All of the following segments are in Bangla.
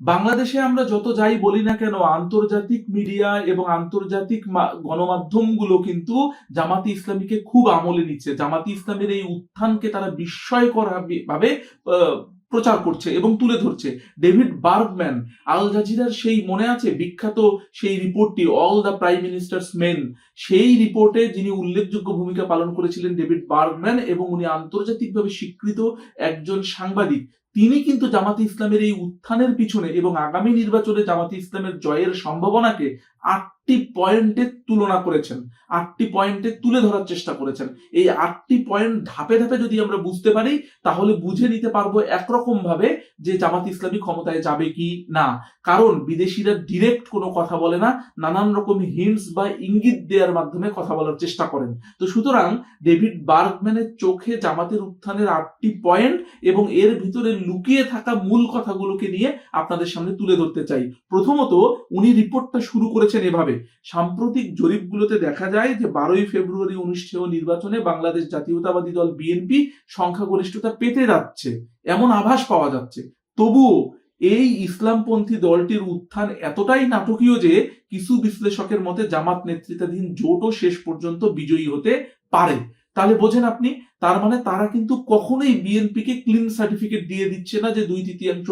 বাংলাদেশে আমরা যত যাই বলি না কেন, আন্তর্জাতিক মিডিয়া এবং আন্তর্জাতিক গণমাধ্যমগুলো কিন্তু জামাতি ইসলামীকে খুব আমলে নিচ্ছে। জামাতি ইসলামের এই উত্থানকে তারা বিস্ময়কর ভাবে- প্রচার করছে এবং তুলে ধরছে। ডেভিড বার্গম্যান, আল জাজিরার সেই মনে আছে? বিখ্যাত সেই রিপোর্টটি, all the prime ministers men সেই রিপোর্টে যিনি উল্লেখযোগ্য ভূমিকা পালন করেছিলেন ডেভিড বার্গম্যান এবং উনি আন্তর্জাতিকভাবে স্বীকৃত একজন সাংবাদিক, তিনি কিন্তু জামাতে ইসলামের এই উত্থানের পিছনে এবং আগামী নির্বাচনে জামাতে ইসলামের জয়ের সম্ভাবনাকে আটটি পয়েন্টে তুলনা করেছেন, আটটি পয়েন্টে তুলে ধরার চেষ্টা করেছেন। এই আটটি পয়েন্ট ধাপে ধাপে যদি আমরা বুঝতে পারি, তাহলে বুঝে নিতে পারব একরকম ভাবে যে জামাত ইসলামী ক্ষমতায় যাবে কি না। কারণ বিদেশিরা ডিরেক্ট কোনো কথা বলে না, নানান রকম হিন্টস বা ইঙ্গিত দেওয়ার মাধ্যমে কথা বলার চেষ্টা করেন। তো সুতরাং ডেভিড বার্গম্যানের চোখে জামাতের উত্থানের আটটি পয়েন্ট এবং এর ভিতরে লুকিয়ে থাকা মূল কথাগুলোকে নিয়ে আপনাদের সামনে তুলে ধরতে চাই। প্রথমত, উনি রিপোর্টটা শুরু করেছেন এভাবে। সাম্প্রতিক জরিপগুলোতে দেখা যায় যে বারোই ফেব্রুয়ারি অনুষ্ঠেয় নির্বাচনে বাংলাদেশ জাতীয়তাবাদী দল বিএনপি সংখ্যাগরিষ্ঠতা পেতে যাচ্ছে। এমন আভাস পাওয়া যাচ্ছে। তবুও এই ইসলামপন্থী দলটির উত্থান এতটাই নাটকীয় যে কিছু বিশ্লেষকের মতে জামাত নেতৃত্বাধীন জোটও শেষ পর্যন্ত বিজয়ী হতে পারে। তাহলে বোঝেন আপনি তার মানে তারা কিন্তু কখনোই বিএনপিকে ক্লিন সার্টিফিকেট দিয়ে দিচ্ছে না যে দুই তৃতীয়াংশ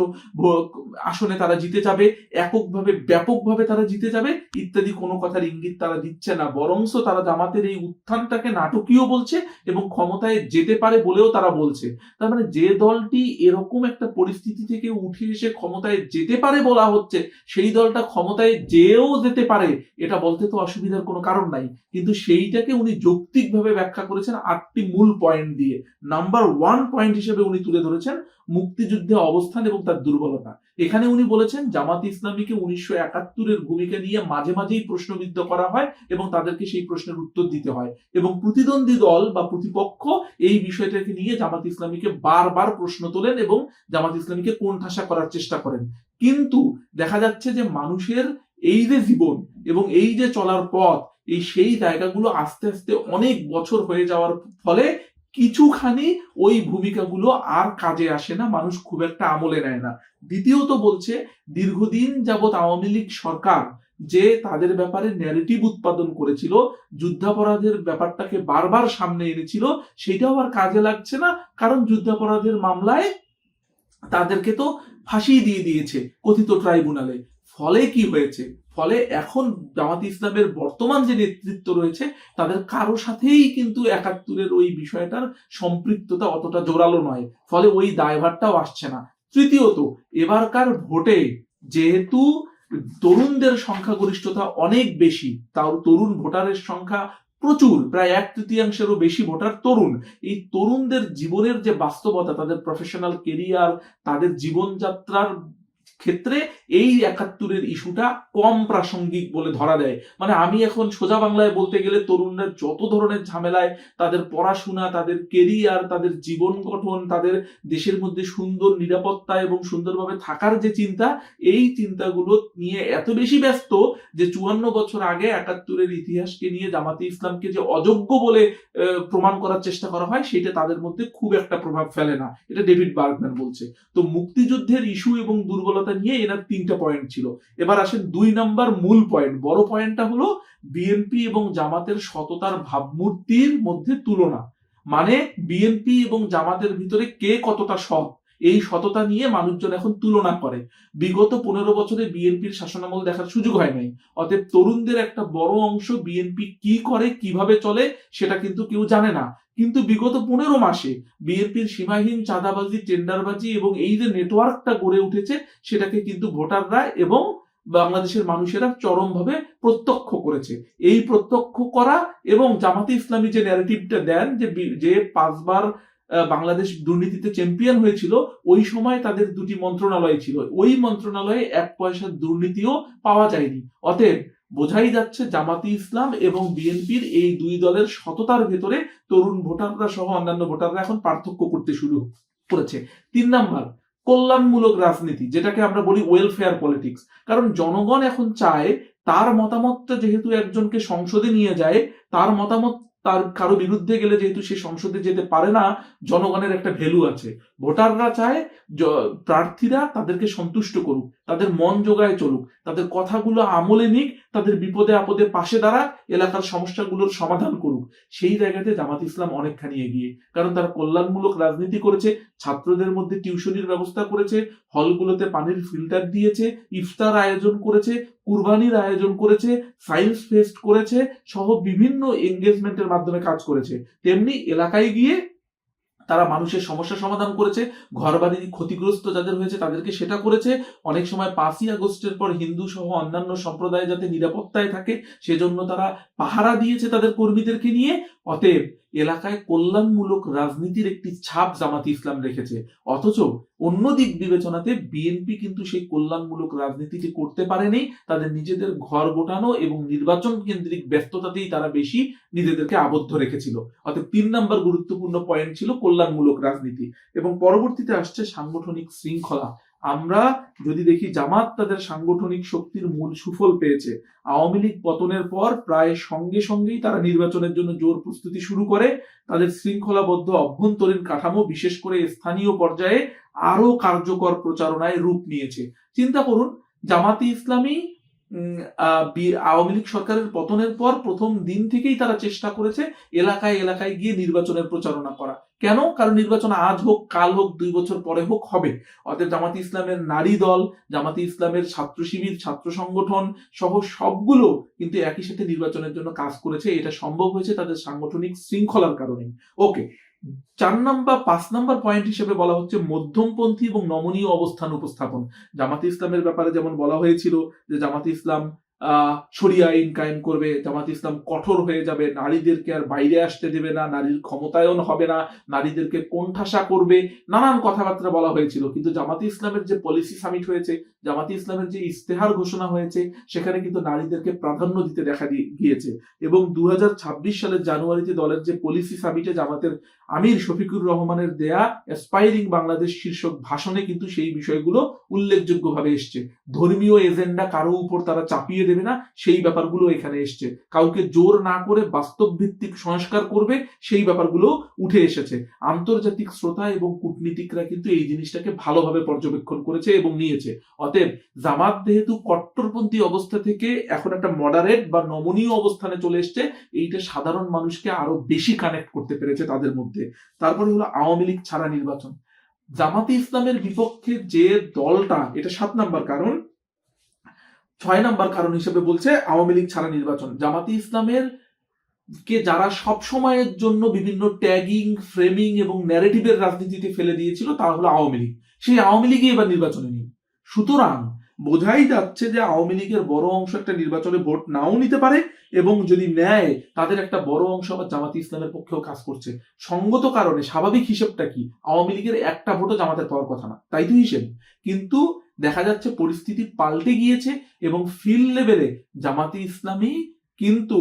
আসনে তারা জিতে যাবে, এককভাবে, ব্যাপকভাবে তারা জিতে যাবে, ইত্যাদি কোনো কথার ইঙ্গিত তারা দিচ্ছে না। বরংস তারা জামাতের এই উত্থানটাকে নাটকীয় বলছে এবং ক্ষমতায় যেতে পারে বলেও তারা বলছে। তার মানে যে দলটি এরকম একটা পরিস্থিতি থেকে উঠে এসে ক্ষমতায় যেতে পারে বলা হচ্ছে, সেই দলটা ক্ষমতায় যেও যেতে পারে, এটা বলতে তো অসুবিধার কোনো কারণ নাই। কিন্তু সেইটাকে উনি যৌক্তিকভাবে ব্যাখ্যা করেছেন আটটি মূল পয়েন্ট দিয়ে। নাম্বার ওয়ান পয়েন্ট হিসেবে উনি তুলে ধরেছেন মুক্তিযুদ্ধে অবস্থান এবং তার দুর্বলতা। এখানে উনি বলেছেন, জামাত ইসলামীকে উনিশশো একাত্তরের ভূমিকা নিয়ে মাঝে মাঝেই প্রশ্নবিদ্ধ করা হয় এবং তাদেরকে সেই প্রশ্নের উত্তর দিতে হয়। এবং প্রতিদ্বন্দ্বী দল বা প্রতিপক্ষ এই বিষয়টাকে নিয়ে জামাত ইসলামীকে বারবার প্রশ্ন তোলেন এবং জামাত ইসলামীকে কোণঠাসা করার চেষ্টা করেন। কিন্তু দেখা যাচ্ছে যে মানুষের এই যে জীবন এবং এই যে চলার পথ, এই সেই জায়গাগুলো আস্তে আস্তে অনেক বছর হয়ে যাওয়ার ফলে কিছুখানি ওই ভূমিকাগুলো আর কাজে আসে না, মানুষ খুব একটা আমলে নেয় না। দ্বিতীয়ত বলছে, দীর্ঘদিন যাবৎ আওয়ামী লীগ সরকার যে তাদের ব্যাপারে ন্যারেটিভ উৎপাদন করেছিল, যুদ্ধাপরাধের ব্যাপারটাকে বারবার সামনে এনেছিল, সেটাও আর কাজে লাগছে না, কারণ যুদ্ধাপরাধের মামলায় তাদেরকে তো ফাঁসি দিয়ে দিয়েছে কথিত ট্রাইব্যুনালে। ফলে কি হয়েছে? ফলে এখন জামাত ইসলামের বর্তমান যে নেতৃত্ব রয়েছে, তাদের কারও সাথেই কিন্তু একাত্তরের ওই বিষয়টার সম্পৃক্ততা অতটা জোরালো নয়। ফলে ওই দায়ভারটাও আসছে না। তৃতীয়ত, এবারকার ভোটে যেহেতু তরুণদের সংখ্যাগরিষ্ঠতা অনেক বেশি, তাও তরুণ ভোটারের সংখ্যা প্রচুর, প্রায় এক তৃতীয়াংশেরও বেশি ভোটার তরুণ। এই তরুণদের জীবনের যে বাস্তবতা, তাদের প্রফেশনাল কেরিয়ার তাদের জীবনযাত্রার ক্ষেত্রে এই একাত্তরের ইস্যুটা কম প্রাসঙ্গিক বলে ধরা দেয়। মানে আমি এখন সোজা বাংলায় বলতে গেলে তরুণরা যত ধরনের ঝামেলায় তাদের পড়াশোনা, তাদের কেরিয়ার তাদের জীবন গঠন, তাদের দেশের মধ্যে সুন্দর নিরাপত্তা এবং সুন্দরভাবে থাকার যে চিন্তা, এই চিন্তাগুলো নিয়ে এত বেশি ব্যস্ত যে চুয়ান্ন বছর আগে একাত্তরের ইতিহাসকে নিয়ে জামাতে ইসলামকে যে অযোগ্য বলে প্রমাণ করার চেষ্টা করা হয়, সেটা তাদের মধ্যে খুব একটা প্রভাব ফেলে না। এটা ডেভিড বার্গম্যান বলছে। তো মুক্তিযুদ্ধের ইস্যু এবং দুর্বলতা নিয়ে এনার তিনটা পয়েন্ট ছিল। এবার আসেন দুই নাম্বার মূল পয়েন্ট বড় পয়েন্টটা হলো বিএনপি এবং জামাতের সততার ভাবমূর্তির মধ্যে তুলনা। মানে বিএনপি এবং জামাতের ভিতরে কে কতটা সৎ? এই সততা নিয়ে মানুষজন এখন তুলনা করে। বিগত পনেরো বছরে বিএনপির শাসনামল দেখার সুযোগ হয় নাই। অতএব তরুণদের একটা বড় অংশ বিএনপি কি করে, কীভাবে চলে, সেটা কিন্তু কেউ জানে না। কিন্তু বিগত পনেরো মাসে বিএনপির সীমাহীন চাঁদাবাজি, টেন্ডারবাজি এবং এই যে নেটওয়ার্কটা গড়ে উঠেছে, সেটাকে কিন্তু ভোটাররা এবং বাংলাদেশের মানুষেরা চরমভাবে প্রত্যক্ষ করেছে। এই প্রত্যক্ষ করা এবং জামাতে ইসলামী যে ন্যারেটিভটা দেন, যে যে পাঁচবার বাংলাদেশ দুর্নীতিতে চ্যাম্পিয়ন হয়েছিল, ওই সময় তাদের দুটি মন্ত্রণালয় ছিল। ওই মন্ত্রণালয়ে এক পয়সার দুর্নীতিও পাওয়া যায়নি। অতএব বোঝাই যাচ্ছে জামাতি ইসলাম এবং বিএনপির এই দুই দলের সততার ভেতরে তরুণ ভোটাররা সহ অন্যান্য ভোটাররা এখন পার্থক্য করতে শুরু করেছে। তিন নাম্বার, কল্যাণমূলক রাজনীতি, যেটাকে আমরা বলি ওয়েলফেয়ার পলিটিক্স কারণ জনগণ এখন চায় তার মতামতটা যেহেতু একজনকে সংসদে নিয়ে যায়, তার মতামত তার কারও বিরুদ্ধে গেলে যেহেতু সে সংসদে যেতে পারে না জনগণের একটা ভ্যালু আছে। ভোটাররা চায় প্রার্থীরা তাদেরকে সন্তুষ্ট করুক, তাদের মন জোগায় চলুক, তাদের কথাগুলো আমলে নিক, তাদের বিপদে আপদে পাশে দাঁড়াক, এলাকার সমস্যাগুলোর সমাধান করুক। সেই জায়গাতে জামাত ইসলাম অনেকখানি এগিয়ে, কারণ তারা কল্যাণমূলক রাজনীতি করেছে, ছাত্রদের মধ্যে টিউশনির ব্যবস্থা করেছে, হলগুলোতে পানির ফিল্টার দিয়েছে, ইফতার আয়োজন করেছে, কুরবানির আয়োজন করেছে, সায়েন্স ফেস্ট করেছে, সহ বিভিন্ন এঙ্গেজমেন্টের মাধ্যমে কাজ করেছে। তেমনি এলাকায় গিয়ে তারা মানুষের সমস্যা সমাধান করেছে ঘর বাড়ি ক্ষতিগ্রস্ত যাদের হয়েছে তাদেরকে সেটা করেছে। অনেক সময় পাঁচই আগস্টের পর হিন্দু সহ অন্যান্য সম্প্রদায় যাতে নিরাপত্তায় থাকে, সেজন্য তারা পাহারা দিয়েছে তাদের কর্মীদেরকে নিয়ে। অতএব এলাকায় কল্যাণমূলক রাজনীতির একটি ছাপ জামাতি ইসলাম রেখেছে। অথচ অন্য দিক বিবেচনাতে বিএনপি কিন্তু সেই কল্যাণমূলক রাজনীতিটি করতে পারেনি। তাদের নিজেদের ঘর গোটানো এবং নির্বাচন কেন্দ্রিক ব্যস্ততাতেই তারা বেশি নিজেদেরকে আবদ্ধ রেখেছিল। অর্থাৎ তিন নম্বর গুরুত্বপূর্ণ পয়েন্ট ছিল কল্যাণমূলক রাজনীতি। এবং পরবর্তীতে আসছে সাংগঠনিক শৃঙ্খলা। আমরা যদি দেখি জামাত তাদের সাংগঠনিক শক্তির মূল সুফল পেয়েছে। আওয়ামী লীগ পতনের পর প্রায় সঙ্গে সঙ্গেই তারা নির্বাচনের জন্য জোর প্রস্তুতি শুরু করে। তাদের শৃঙ্খলাবদ্ধ অভ্যন্তরীণ কাঠামো, বিশেষ করে স্থানীয় পর্যায়ে আরও কার্যকর প্রচারণায় রূপ নিয়েছে। চিন্তা করুন, জামাতি ইসলামী আওয়ামী লীগ সরকারের পতনের পর প্রথম দিন থেকেই তারা চেষ্টা করেছে এলাকায় এলাকায় গিয়ে নির্বাচনের প্রচারণা করা। কেন? কারণ নির্বাচন আজ হোক, কাল হোক, দুই বছর পরে হোক, হবে। অতএব জামাতি ইসলামের নারী দল, জামাতি ইসলামের ছাত্র শিবির, ছাত্র সংগঠন সহ সবগুলো কিন্তু একই সাথে নির্বাচনের জন্য কাজ করেছে। এটা সম্ভব হয়েছে তাদের সাংগঠনিক শৃঙ্খলার কারণে। ওকে, চার নাম্বার, পাঁচ নাম্বার পয়েন্ট হিসেবে বলা হচ্ছে মধ্যমপন্থী এবং নমনীয় অবস্থান উপস্থাপন। জামাতে ইসলামের ব্যাপারে যেমন বলা হয়েছিল যে জামাতে ইসলাম শরিয়া আইন কায়েম করবে, জামাত ইসলাম কঠোর হয়ে যাবে, নারীদেরকে আর বাইরে আসতে দেবে না, নারীর ক্ষমতায়ন হবে না, নারীদেরকে কোণঠাসা করবে, নানান কথাবার্তা বলা হয়েছিল। কিন্তু জামাতে ইসলামের যে পলিসি সামিট হয়েছে, জামাতে ইসলামের যে ইস্তেহার ঘোষণা হয়েছে, সেখানে কিন্তু নারীদেরকে প্রাধান্য দিতে দেখা গিয়েছে। এবং দু হাজার ছাব্বিশ সালের জানুয়ারিতে দলের যে পলিসি সামিটে জামাতের আমির শফিকুর রহমানের দেয়া অ্যাসপাইরিং বাংলাদেশ শীর্ষক ভাষণে কিন্তু সেই বিষয়গুলো উল্লেখযোগ্যভাবে এসছে। ধর্মীয় এজেন্ডা কারও উপর তারা চাপিয়ে দেবে না, সেই ব্যাপারগুলো এখানে এসছে। কাউকে জোর না করে বাস্তব ভিত্তিক সংস্কার করবে, সেই ব্যাপারগুলো উঠে এসেছে। আন্তর্জাতিক শ্রোতা এবং কূটনীতিকরা কিন্তু এই জিনিসটাকে ভালোভাবে পর্যবেক্ষণ করেছে এবং নিয়েছে। অতএব জামাত যেহেতু কট্টরপন্থী অবস্থা থেকে এখন একটা মডারেট বা নমনীয় অবস্থানে চলে এসছে, এইটা সাধারণ মানুষকে আরও বেশি কানেক্ট করতে পেরেছে তাদের মধ্যে। তারপরে হলো আওয়ামী লীগ ছাড়া নির্বাচন। জামাতে ইসলামের বিপক্ষে যে দলটা, এটা সাত নাম্বার কারণ ছয় নাম্বার কারণ হিসেবে বলছে আওয়ামী লীগ ছাড়া নির্বাচন। জামাতি ইসলামের কে যারা সব সময়ের জন্য বিভিন্ন ট্যাগিং ফ্রেমিং এবং ন্যারেটিভের রাজনীতিতে ফেলে দিয়েছিল, তা হলো আওয়ামী লীগ। সেই আওয়ামী লীগই এবার নির্বাচনে নেই। সুতরাং বোঝাই যাচ্ছে যে আওয়ামী লীগের বড় অংশ একটা নির্বাচনে ভোট নাও নিতে পারে এবং যদি নেয়, তাদের একটা বড় অংশ আবার জামাতি ইসলামের পক্ষেও কাজ করছে। সঙ্গত কারণে স্বাভাবিক হিসেবটা কি? আওয়ামী লীগের একটা ভোটও জামাতের পাওয়ার কথা না। তাই তো হিসেব। কিন্তু দেখা যাচ্ছে পরিস্থিতি পাল্টে গিয়েছে এবং ফিল্ড লেভেলে জামাতে ইসলামী কিন্তু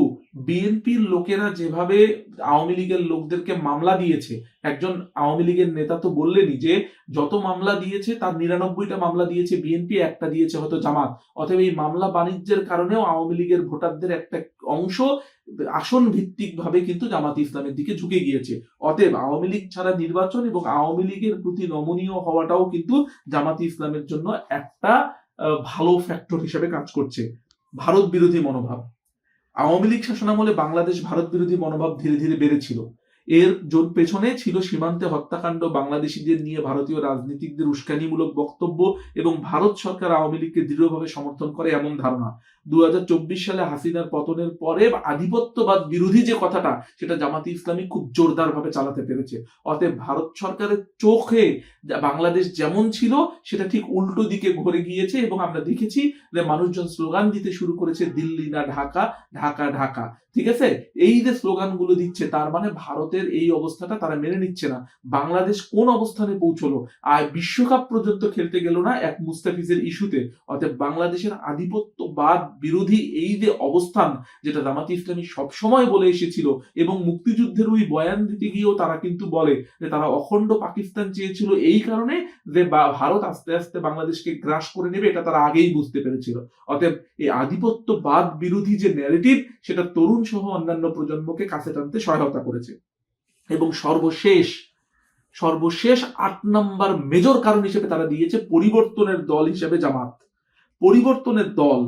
বিএনপির লোকেরা যেভাবে আওয়ামী লীগের লোকদেরকে মামলা দিয়েছে, একজন আওয়ামী লীগের নেতা তো বললেনই যে যত মামলা দিয়েছে তার নিরানব্বইটা মামলা দিয়েছে বিএনপি, একটা দিয়েছে হয়তো জামাত। অতএব এই মামলা বাণিজ্যের কারণেও আওয়ামী লীগের ভোটারদের একটা অংশ আসন ভিত্তিক ভাবে কিন্তু জামাত ইসলামের দিকে ঝুঁকে গিয়েছে। অতএব আওয়ামী লীগ ছাড়া নির্বাচন এবং আওয়ামী লীগের প্রতি নমনীয় হওয়াটাও কিন্তু জামাত ইসলামের জন্য একটা ভালো ফ্যাক্টর হিসেবে কাজ করছে। ভারত বিরোধী মনোভাব। আওয়ামী লীগ শাসনামলে বাংলাদেশ ভারত বিরোধী মনোভাব ধীরে ধীরে বেড়েছিল। এর জোর পেছনে ছিল সীমান্তে হত্যাকাণ্ড, বাংলাদেশিদের নিয়ে ভারতীয় রাজনীতিকদের উস্কানিমূলক বক্তব্য এবং ভারত সরকার আওয়ামী লীগকে দৃঢ়ভাবে সমর্থন করে এমন ধারণা। দু সালে হাসিনার পতনের পরে আধিপত্যবাদ বিরোধী যে কথাটা, সেটা জামাতি ইসলামী খুব জোরদার ভাবে চালাতে পেরেছে। অতএব ভারত সরকারের চোখে বাংলাদেশ যেমন ছিল, সেটা ঠিক উল্টো দিকে ঘুরে গিয়েছে এবং আমরা দেখেছি যে মানুষজন স্লোগান দিতে শুরু করেছে দিল্লি না ঢাকা ঢাকা ঢাকা। ঠিক আছে? এই যে স্লোগানগুলো দিচ্ছে, তার মানে ভারতের এই অবস্থাটা তারা মেনে নিচ্ছে না। বাংলাদেশ কোন অবস্থানে পৌঁছলো? আর বিশ্বকাপ পর্যন্ত খেলতে গেল না এক মুস্তাফিজের ইস্যুতে। অতএব বাংলাদেশের আধিপত্যবাদ বিরোধী এই যে অবস্থান, যেটা জামাতি ইসলামী সবসময় বলে এসেছিল এবং মুক্তিযুদ্ধের ওই বয়ান দিতে গিয়েও তারা কিন্তু বলে যে তারা অখণ্ড পাকিস্তান চেয়েছিল এই কারণে যে ভারত আস্তে আস্তে বাংলাদেশকে গ্রাস করে নেবে এটা তারা আগেই বুঝতে পেরেছিল। অতএব এই আধিপত্যবাদ বিরোধী যে ন্যারেটিভ সেটা তরুণ সহ অন্যান্য প্রজন্মকে কাছে টানতে সহায়তা করেছে। এবং সর্বশেষ সর্বশেষ আট নাম্বার মেজর কারণ হিসেবে তারা দিয়েছে পরিবর্তনের দল হিসেবে জামাত। পরিবর্তনের দল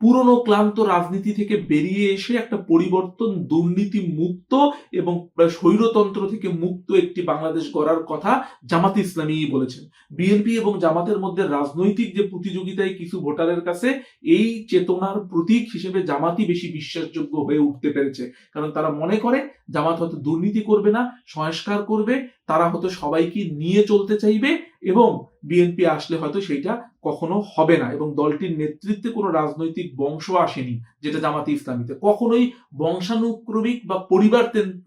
পুরনো ক্লান্ত রাজনীতি থেকে বেরিয়ে এসে একটা পরিবর্তন, দুর্নীতি মুক্ত এবং স্বৈরতন্ত্র থেকে মুক্ত একটি বাংলাদেশ গড়ার কথা জামাত ইসলামী বলেছেন। বিএনপি এবং জামাতের মধ্যে রাজনৈতিক যে প্রতিযোগিতায় কিছু ভোটারের কাছে এই চেতনার প্রতীক হিসেবে জামাতই বেশি বিশ্বাসযোগ্য হয়ে উঠতে পেরেছে। কারণ তারা মনে করে, জামাত হয়তো দুর্নীতি করবে না, সংস্কার করবে তারা হয়তো সবাইকে নিয়ে চলতে চাইবে এবং বিএনপি আসলে হয়তো সেটা কখনো হবে না এবং দলটির নেতৃত্বে কোনো রাজনৈতিক বংশ আসেনি, যেটা জামাতে ইসলামীতে। কখনোই বংশানুক্রমিক বা পরিবার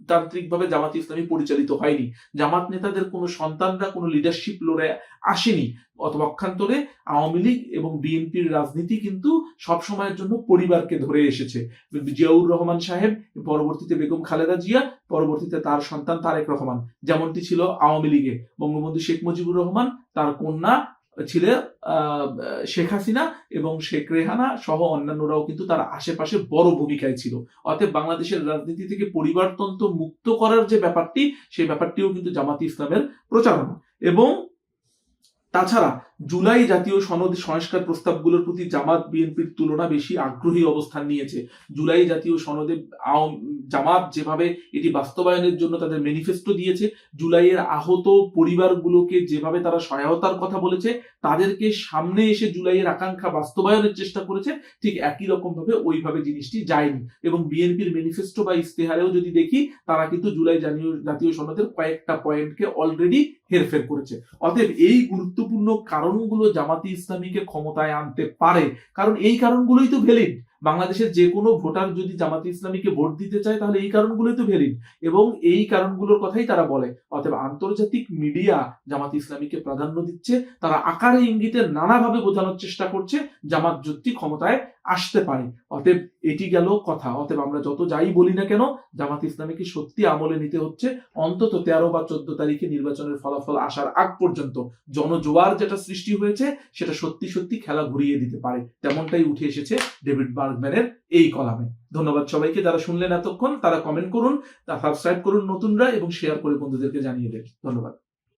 তান্ত্রিক ভাবে জামাত ইসলামী পরিচালিত হয়নি। জামাত নেতাদের কোনো সন্তানরা কোনো লিডারশিপ লড়ে আসেনি। পক্ষান্তরে আওয়ামী লীগ এবং বিএনপির রাজনীতি কিন্তু সব সময়ের জন্য পরিবারকে ধরে এসেছে। জিয়াউর রহমান সাহেব, পরবর্তীতে বেগম খালেদা জিয়া, পরবর্তীতে তার সন্তান তারেক রহমান। যেমনটি ছিল আওয়ামী লীগে। বঙ্গবন্ধু শেখ মুজিবুর রহমান, তার কন্যা ছিলেন শেখ হাসিনা এবং শেখ রেহানা সহ অন্যান্যরাও কিন্তু তার আশেপাশে বড় ভূমিকায় ছিল। অতএব বাংলাদেশের রাজনীতি থেকে পরিবারতন্ত্র মুক্ত করার যে ব্যাপারটি, সেই ব্যাপারটিও কিন্তু জামাতি ইসলামের প্রচারণা। এবং তাছাড়া জুলাই জাতীয় সনদ সংস্কার প্রস্তাবগুলোর প্রতি জামাত বিএনপির তুলনা বেশি আগ্রহী অবস্থান নিয়েছে। জুলাই জাতীয় সনদে জামাত যেভাবে এটি বাস্তবায়নের জন্য তাদের ম্যানিফেস্টো দিয়েছে, জুলাইয়ের আহত পরিবারগুলোকে যেভাবে তারা সহায়তার কথা বলেছে, তাদেরকে সামনে এসে জুলাইয়ের আকাঙ্ক্ষা বাস্তবায়নের চেষ্টা করেছে, ঠিক একই রকম ভাবে ওইভাবে জিনিসটি যায়নি। এবং বিএনপির ম্যানিফেস্টো বা ইস্তেহারেও যদি দেখি, তারা কিন্তু জুলাই জাতীয় সনদের কয়েকটা পয়েন্টকে অলরেডি হেরফের করেছে। অতএব এই গুরুত্বপূর্ণ কারণগুলো জামাতি ইসলামীকে ক্ষমতায় আনতে পারে। কারণ এই কারণগুলোই তো ভ্যালিড বাংলাদেশের যে কোনো ভোটার যদি জামাতি ইসলামীকে ভোট দিতে চায়, তাহলে এই কারণগুলোই তো ভ্যালিড এবং এই কারণগুলোর কথাই তারা বলে। অতএব আন্তর্জাতিক মিডিয়া জামাত ইসলামীকে প্রাধান্য দিচ্ছে। তারা আকারে ইঙ্গিতে নানাভাবে বোঝানোর চেষ্টা করছে। জামাত যুক্তি ক্ষমতায় আসতে পারে। অতএব এটি গেল কথা। অতএব আমরা যত যাই বলি না কেন, জামাত ইসলামীকে সত্যি আমলে নিতে হচ্ছে। অন্তত তেরো বা চোদ্দ তারিখে নির্বাচনের ফলাফল আসার আগ পর্যন্ত জনজোয়ার যেটা সৃষ্টি হয়েছে, সেটা সত্যি সত্যি খেলা ঘুরিয়ে দিতে পারে। তেমনটাই উঠে এসেছে ডেভিড বার্গম্যানের এই কলামে। ধন্যবাদ সবাইকে যারা শুনলেন এতক্ষণ। তারা কমেন্ট করুন সাবস্ক্রাইব করুন নতুনরা, এবং শেয়ার করে বন্ধুদেরকে জানিয়ে দেন। ধন্যবাদ।